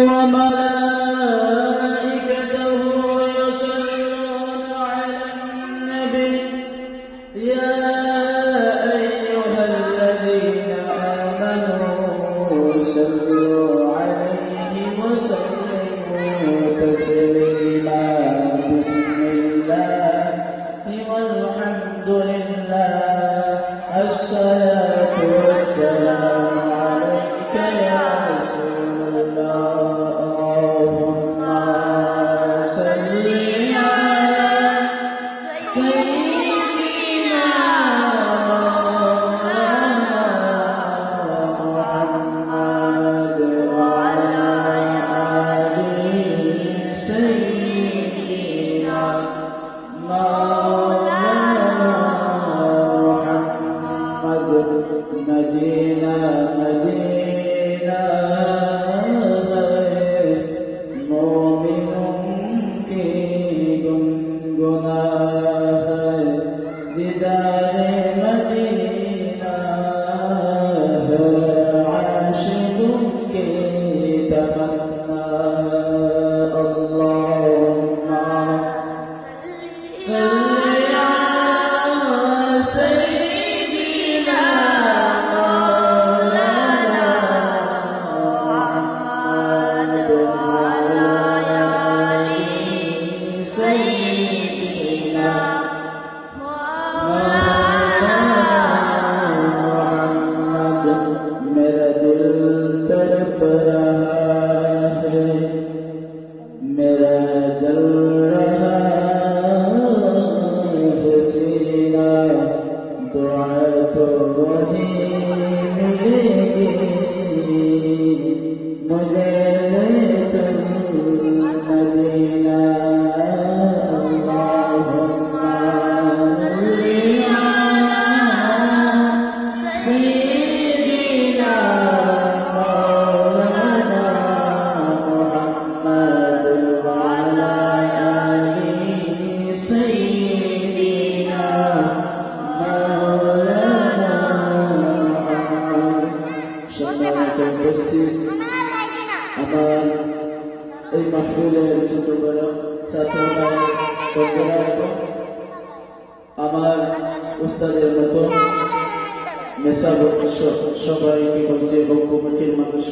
وملائكته আমার উস্তাদের মতো সবাইকে বলছে? এবং কমিটির মানুষ।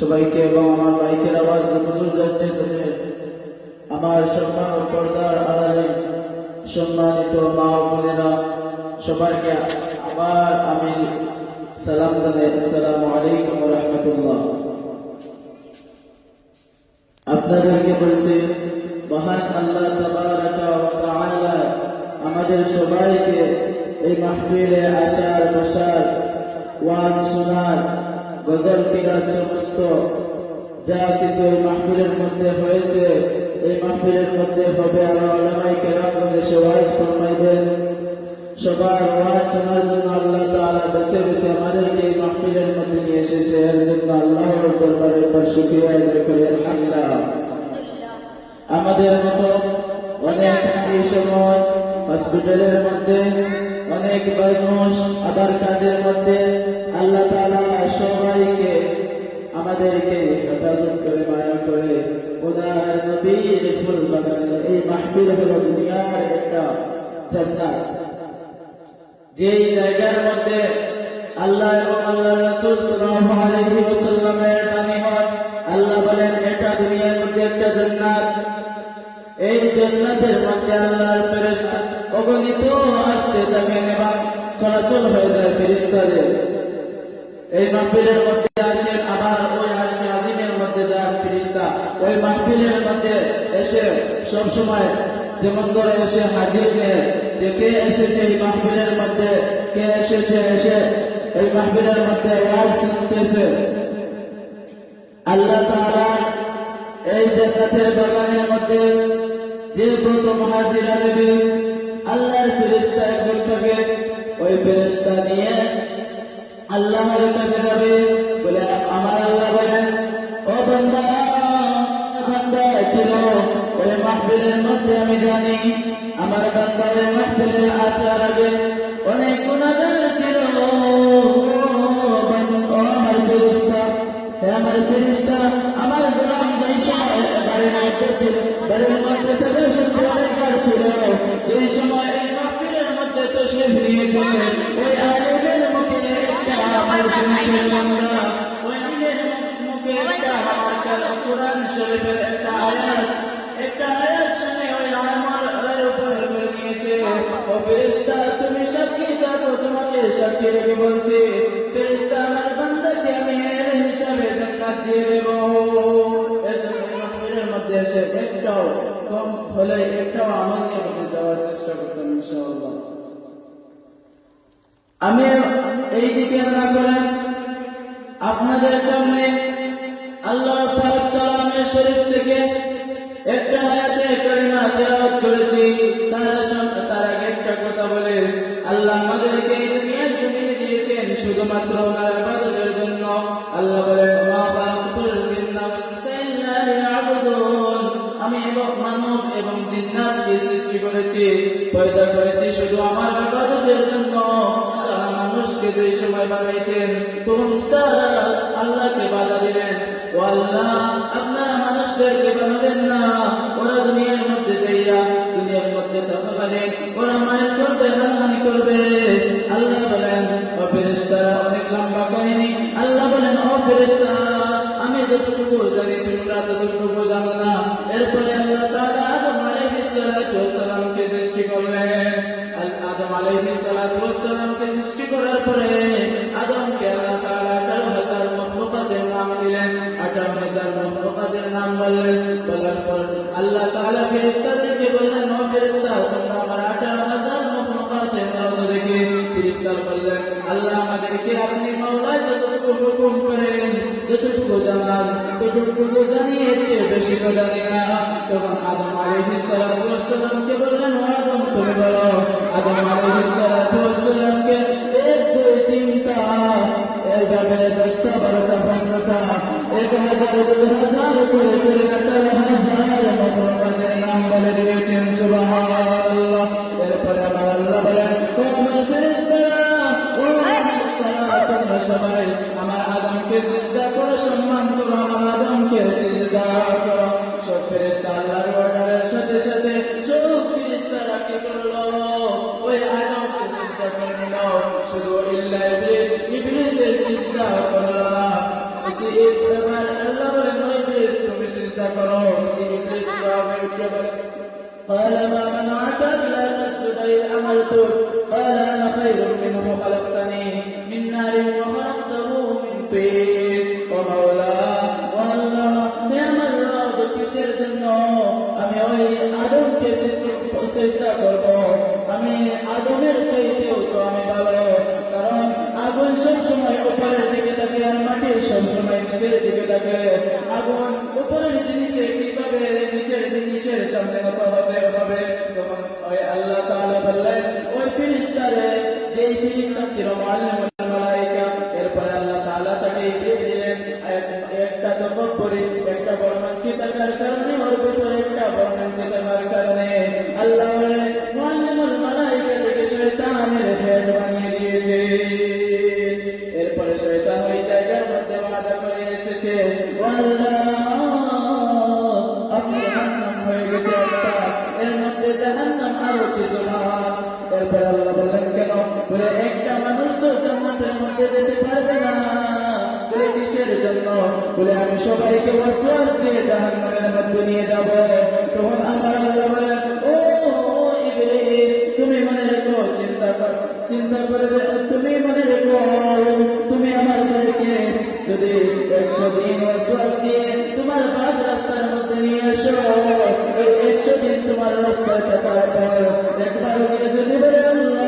সবাইকে এবং আমার মাইকের আওয়াজ যতদূর যাচ্ছে আমার সম্মান পর্দার আড়ালে সম্মানিত মা বোনেরা, সবাইকে আবার আমি সালাম জানাই। আসসালামু আলাইকুম রাহমাতুল্লাহ। আপনাদেরকে বলছে মহান আল্লাহ আমাদের সবাইকে এই মাহফিলে আসার, বসার, ওয়াজ শোনার, গজল কিরাত সমস্ত যা কিছু এই মাহফিলের মধ্যে হয়েছে, এই মাহফিলের মধ্যে হবে আরও আলামাই কেরাম করে সবাই ফরমাইবেন। সবার ওয়াজ শোনার জন্য আল্লাহ তাআলা বেছে বেছে আমাদেরকে এই মাহফিলের মধ্যে নিয়ে এসেছে এর জন্য আল্লাহর দরবারে একবার শুকরিয়া আদায় করি আমাদের মতো অনেক এই সময় হসপিটালের মধ্যে, অনেক মানুষ আবার কাজের মধ্যে, আল্লাহ তাআলা সবাইকে আমাদেরকে হেফাজত করে, মায়া করে। ওনার নবীর ফুল এই মাহফিল হলো দুনিয়ার একটা জান্নাত। যেই জায়গার মধ্যে আল্লাহ এবং আল্লাহ রসুল হয়, আল্লাহ একটা জান্নাত। এই জান্নাতের মধ্যে আল্লাহর ফেরেশতা অগণিত আসতে থাকেন এবং চলাচল হয়ে যায় ফেরেশতাদের। এই মাহফিলের মধ্যে আসেন আবার ওই আরশে আজিমের মধ্যে যান ফেরেশতা। ওই মাহফিলের মধ্যে এসে সব সময় যেমন করে এসে হাজির নেন যে কে এসেছে এই মাহফিলের মধ্যে, কে এসেছে এসে এই মাহফিলের মধ্যে ওয়াজ শুনতেছে। আল্লাহ তাআলা এই জান্নাতের বাগানের মধ্যে যে প্রথম হাজিরা দেবে, আল্লাহর ফেরেশতা একজন থাকে ওই ফেরেশতা নিয়ে আল্লাহর কাছে যাবে। বলে, আমার আল্লাহ বলেন, ও বান্দা বান্দা, ছিল। ওই মাহফিলের মধ্যে আমি জানি, আমার বান্দা ওই মাহফিলে আসার আগে অনেক গুণাগার ছিল। ও বান- ও আমার ফেরেশতা হে আমার ফেরেশতা আমার গুনাহ বাড়ির মধ্যে ছিল, বাড়ির মধ্যে প্রদর্শন করার ছিল। এই সময় এই মাহফিলের মধ্যে তো শেষ নিয়েছে ওই আলেমের মুখে একটা আমার শুনছে বাংলা ওই আলেমের মুখে একটা আমার কোরআন শরীফের একটা আয়াত একটা আয়াত শুনে ওই আমার উপর করে দিয়েছে ও ফেরেশতা, তুমি সাক্ষী থাকো, তোমাকে সাক্ষী রেখে বলছি আমি এই দিকে আপনাদের সামনে আল্লাহ পাক শরীফ থেকে একটা আয়াতে করিমা তেলাওয়াত করেছি। তার সামনে তার আগে একটা কথা বলে আল্লাহ আমাদেরকে দুনিয়ার জমিনে দিয়েছেন শুধুমাত্র আমি এবং মানব এবং জিন্নাতকে সৃষ্টি করেছি, পয়দা করেছি শুধু আমার ইবাদতের জন্য। মানুষকে যে সময় বানাইতেন আল্লাহকে বাধা দিলেন। ও আল্লাহ, আপনারা মানুষদেরকে বানাবেন না। ওরা দুনিয়ার মধ্যে যাইয়া, দুনিয়ার মধ্যে থাকাকালীন ওরা মায়ের করবে হানাহানি করবে। আল্লাহ বলেন, ও ফেরেশতারা, অনেক লম্বা কাহিনী। আল্লাহ বলেন আমি যতটুকু জানি তোমরা ততটুকু জানো না। এরপরে আল্লাহ তাআলা আদম আলাইহিস সালাতু ওয়াস সালামকে সৃষ্টি করলেন। আদম আলাইহিস সালাতু ওয়াস সালামকে সৃষ্টি করার পরে আদমকে আল্লাহ তাআলা 18000 মখলুকাতের নাম দিলেন। 18000 মখলুকাতের নাম বললেন, বলার পর আল্লাহ তাআলা ফেরেশতাদেরকে বললেন, ও ফেরেশতা তোমরা আমার 18000 মখলুকাতের নাম দেখে ফেরেশতা বললেন আল্লাহ আমাদেরকে আপনি মাওলা যতটুকু হুকুম করেন, যতটুকু জানান, ততটুকু জানিয়েছে, বেশি তো জানি না। তখন আদম আলাইহিস সালাতু বললেন আদম, তুমি বলো, আদম আলাইহিস সালাতু এক, দুই, তিনটা এইভাবে দশটা, বারোটা, পনেরোটা, এক হাজার, দুই হাজার করে করে হাজার আল্লাহ বলেন ও ইবলিস তুমি সিজদা করো সে ইবলিস জবাবে উঠে বলে قال ما منعك ألا تسجد إذ أمرتك قال أنا خير منه خلقتني من نار وخلقته من طين ومولى والله نعم الرب কিসের জন্য আমি ওই আদমকে চেষ্টা করব আমি আদমের চাইতেও তো আমি ভালো দিকে আগুন উপরের জিনিসে কীভাবে নিচের জিনিসের সামনে নত হতে হবে? তখন ওই আল্লাহ তাআলা বললেন, ওই ফিরিস্তারে যেই ফিরিস্তা ছিল একটা বর্ণাঞ্চি থাকার কারণে ওর ভিতরে একটা বর্ণাঞ্চি থাকার কারণে আল্লাহ যেতে পারবে না বলে কিসের জন্য? বলে, আমি সবাইকে ওয়াসওয়াস দিয়ে জাহান্নামের মধ্যে নিয়ে যাব। তখন আমার তুমি তুমি আমাদেরকে যদি একশো দিন ওয়াসওয়াস দিয়ে তোমার বাদ রাস্তার মধ্যে নিয়ে এসো একশো দিন তোমার রাস্তায় থাকার পর একবার যদি বলে, আল্লাহ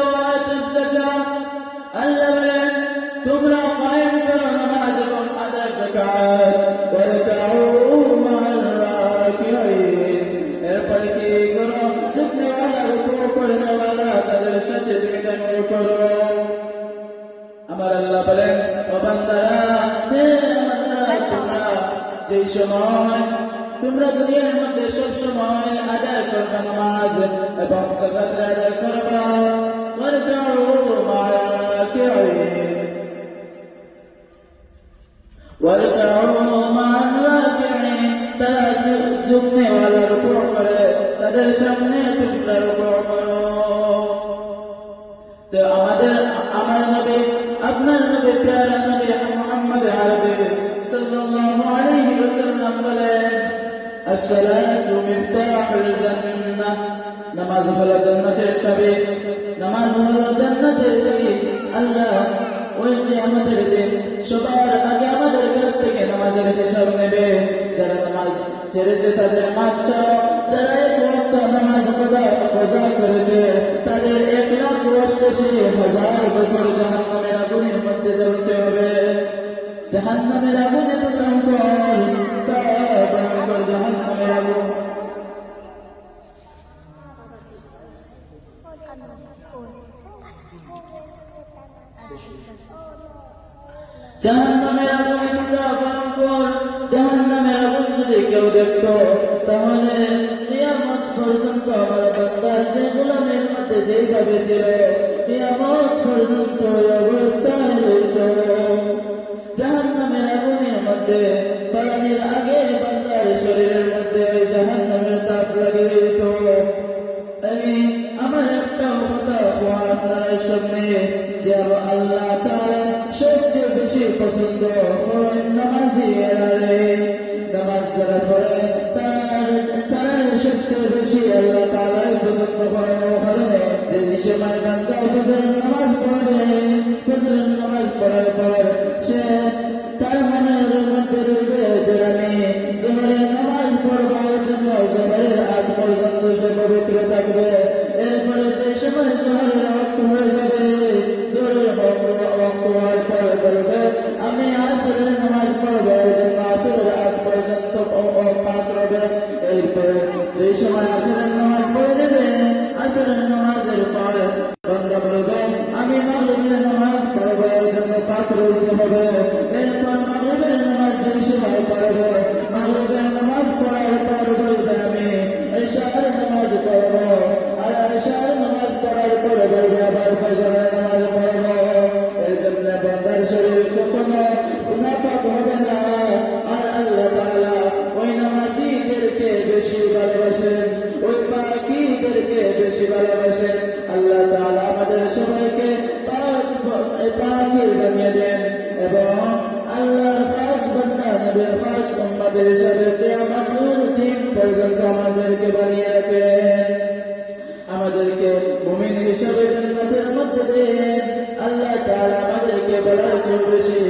মধ্যে সব সময় আদায় করবে নামাজ এবং সাকাত আদায় করবে। তারা যুগ্নে ওয়ালার উপর করে, তাদের আপনার নবী, প্যারা নবী মোহাম্মদ আরবি সাল্লাল্লাহু আলাইহি ওয়াসাল্লাম বলে আসসালাতু মিফতাহুল জান্নাহ নামাজ হলো জান্নাতের চাবি নামাজ হলো জান্নাতের চাবি আল্লাহ ওই আমাদের দিন, সবার আগে আমাদের কাছ থেকে নামাজের হিসাব নেবে। যারা নামাজ ছেড়েছে তাদের মাছ যারা এক ওয়াক্ত নামাজ কজা করেছে, তাদের এক লাখ অষ্টাশি হাজার বছর জাহান নামের আগুনের মধ্যে জ্বলতে হবে। জাহান নামের আগুনে তো তা ভয়ঙ্কর জাহান নামের আগুন জাহান্নামের আগুন এতটা ভয়ঙ্কর জাহান্নামের আগুন যদি কেউ দেখত তাহলে কিয়ামত পর্যন্ত আমার বান্দা যে গোলামের মধ্যে যেইভাবে ছিল কিয়ামত পর্যন্ত অবস্থায় রইত জাহান্নামের আগুনের মধ্যে নামাজ যারা পড়ে তার সবচেয়ে বেশি আল্লাহ তাআলা পছন্দ করেন ও কারণে যে সময় বান্দা ফজরের নামাজ পড়বে ফজরের নামাজ পড়ার পর সে তার মনের মধ্যে রইবে যে এরপরে যে সময় জোহরের রক্ত হয়ে যাবে, জোহরের রক্ত হওয়ার পর বলবে আবার ফজরের নামাজ পড়ব এর জন্য বন্দার শরীর কখনো নাপাক হবে না। আর আল্লাহ তাআলা ওই নামাজিদেরকে বেশি ভালোবাসেন, ওই পাকিদেরকে বেশি ভালোবাসেন। আল্লাহ তাআলা আমাদের সবাইকে পাক পাকির বানিয়ে দেন এবং আল্লাহর বলার